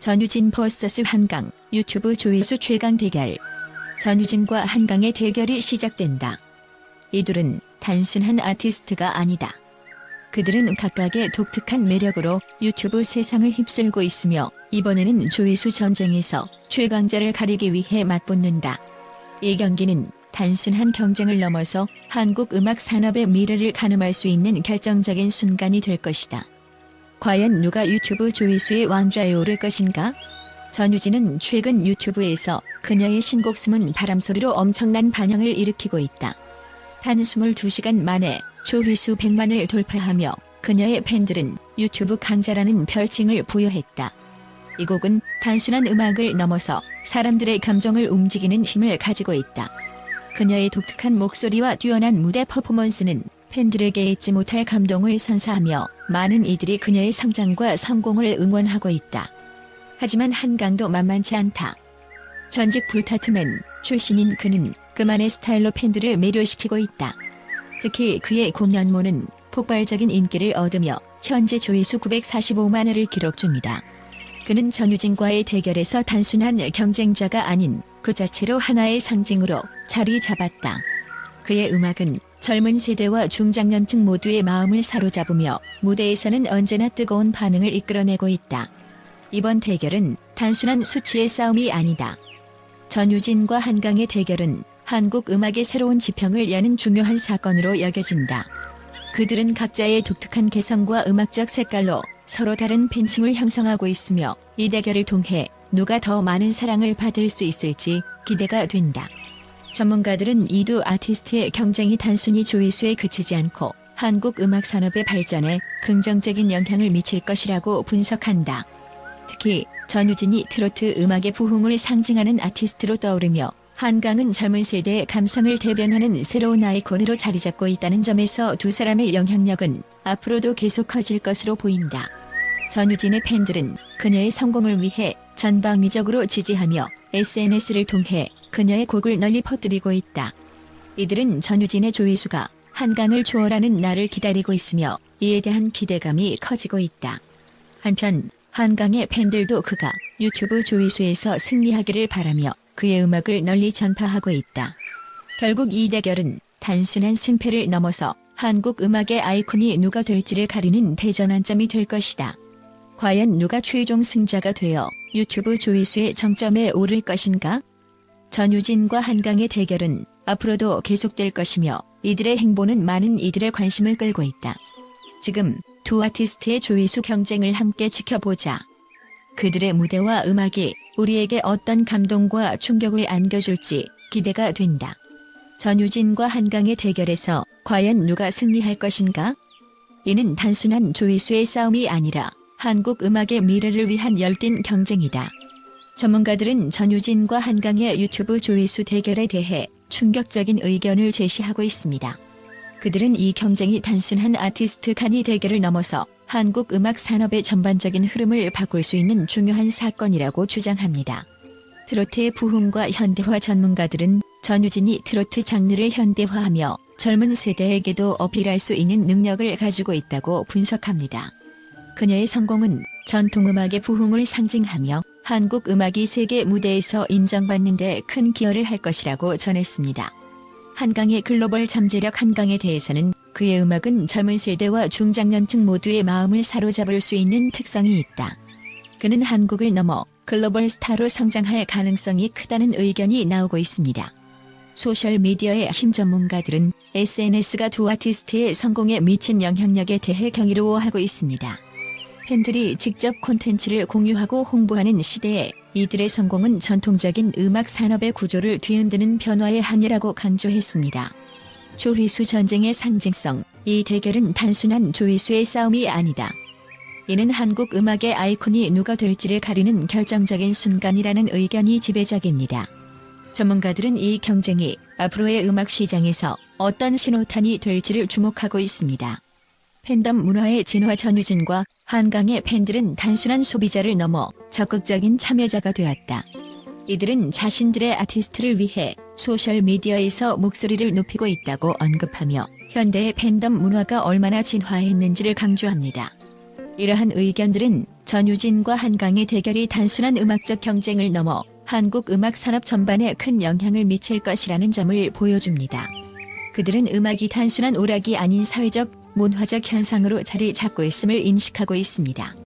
전유진 vs 한강 유튜브 조회수 최강 대결. 전유진과 한강의 대결이 시작된다. 이둘은 단순한 아티스트가 아니다. 그들은 각각의 독특한 매력으로 유튜브 세상을 휩쓸고 있으며 이번에는 조회수 전쟁에서 최강자를 가리기 위해 맞붙는다. 이 경기는 단순한 경쟁을 넘어서 한국 음악 산업의 미래를 가늠할 수 있는 결정적인 순간이 될 것이다. 과연 누가 유튜브 조회수의 왕좌에 오를 것인가? 전유진은 최근 유튜브에서 그녀의 신곡 숨은 바람소리로 엄청난 반향을 일으키고 있다. 단 22시간 만에 조회수 100만을 돌파하며 그녀의 팬들은 유튜브 강자라는 별칭을 부여했다. 이 곡은 단순한 음악을 넘어서 사람들의 감정을 움직이는 힘을 가지고 있다. 그녀의 독특한 목소리와 뛰어난 무대 퍼포먼스는 팬들에게 잊지 못할 감동을 선사하며 많은 이들이 그녀의 성장과 성공을 응원하고 있다. 하지만 한강도 만만치 않다. 전직 불타트맨 출신인 그는 그만의 스타일로 팬들을 매료시키고 있다. 특히 그의 공연모는 폭발적인 인기를 얻으며 현재 조회수 945만회를 기록 중이다. 그는 전유진과의 대결에서 단순한 경쟁자가 아닌 그 자체로 하나의 상징으로 자리 잡았다. 그의 음악은 젊은 세대와 중장년층 모두의 마음을 사로잡으며 무대에서는 언제나 뜨거운 반응을 이끌어내고 있다. 이번 대결은 단순한 수치의 싸움이 아니다. 전유진과 한강의 대결은 한국 음악의 새로운 지평을 여는 중요한 사건으로 여겨진다. 그들은 각자의 독특한 개성과 음악적 색깔로 서로 다른 팬층을 형성하고 있으며 이 대결을 통해 누가 더 많은 사랑을 받을 수 있을지 기대가 된다. 전문가들은 이두 아티스트의 경쟁이 단순히 조회수에 그치지 않고 한국 음악 산업의 발전에 긍정적인 영향을 미칠 것이라고 분석한다. 특히 전유진이 트로트 음악의 부흥을 상징하는 아티스트로 떠오르며 한강은 젊은 세대의 감성을 대변하는 새로운 아이콘으로 자리 잡고 있다는 점에서 두 사람의 영향력은 앞으로도 계속 커질 것으로 보인다. 전유진의 팬들은 그녀의 성공을 위해 전방위적으로 지지하며 SNS를 통해 그녀의 곡을 널리 퍼뜨리고 있다. 이들은 전유진의 조회수가 한강을 초월하는 날을 기다리고 있으며 이에 대한 기대감이 커지고 있다. 한편 한강의 팬들도 그가 유튜브 조회수에서 승리하기를 바라며 그의 음악을 널리 전파하고 있다. 결국 이 대결은 단순한 승패를 넘어서 한국 음악의 아이콘이 누가 될지를 가리는 대전환점이 될 것이다. 과연 누가 최종 승자가 되어 유튜브 조회수의 정점에 오를 것인가? 전유진과 한강의 대결은 앞으로도 계속될 것이며 이들의 행보는 많은 이들의 관심을 끌고 있다. 지금 두 아티스트의 조회수 경쟁을 함께 지켜보자. 그들의 무대와 음악이 우리에게 어떤 감동과 충격을 안겨줄지 기대가 된다. 전유진과 한강의 대결에서 과연 누가 승리할 것인가? 이는 단순한 조회수의 싸움이 아니라 한국 음악의 미래를 위한 열띤 경쟁이다. 전문가들은 전유진과 한강의 유튜브 조회수 대결에 대해 충격적인 의견을 제시하고 있습니다. 그들은 이 경쟁이 단순한 아티스트 간의 대결을 넘어서 한국 음악 산업의 전반적인 흐름을 바꿀 수 있는 중요한 사건이라고 주장합니다. 트로트의 부흥과 현대화 전문가들은 전유진이 트로트 장르를 현대화하며 젊은 세대에게도 어필할 수 있는 능력을 가지고 있다고 분석합니다. 그녀의 성공은 전통음악의 부흥을 상징하며 한국 음악이 세계 무대에서 인정받는 데 큰 기여를 할 것이라고 전했습니다. 한강의 글로벌 잠재력 한강에 대해서는 그의 음악은 젊은 세대와 중장년층 모두의 마음을 사로잡을 수 있는 특성이 있다. 그는 한국을 넘어 글로벌 스타로 성장할 가능성이 크다는 의견이 나오고 있습니다. 소셜미디어의 힘 전문가들은 SNS가 두 아티스트의 성공에 미친 영향력에 대해 경이로워하고 있습니다. 팬들이 직접 콘텐츠를 공유하고 홍보하는 시대에 이들의 성공은 전통적인 음악 산업의 구조를 뒤흔드는 변화의 한이라고 강조했습니다. 조회수 전쟁의 상징성, 이 대결은 단순한 조회수의 싸움이 아니다. 이는 한국 음악의 아이콘이 누가 될지를 가리는 결정적인 순간이라는 의견이 지배적입니다. 전문가들은 이 경쟁이 앞으로의 음악 시장에서 어떤 신호탄이 될지를 주목하고 있습니다. 팬덤 문화의 진화 전유진과 한강의 팬들은 단순한 소비자를 넘어 적극적인 참여자가 되었다. 이들은 자신들의 아티스트를 위해 소셜미디어에서 목소리를 높이고 있다고 언급하며 현대의 팬덤 문화가 얼마나 진화했는지를 강조합니다. 이러한 의견들은 전유진과 한강의 대결이 단순한 음악적 경쟁을 넘어 한국 음악 산업 전반에 큰 영향을 미칠 것이라는 점을 보여줍니다. 그들은 음악이 단순한 오락이 아닌 사회적 문화적 현상으로 자리 잡고 있음을 인식하고 있습니다.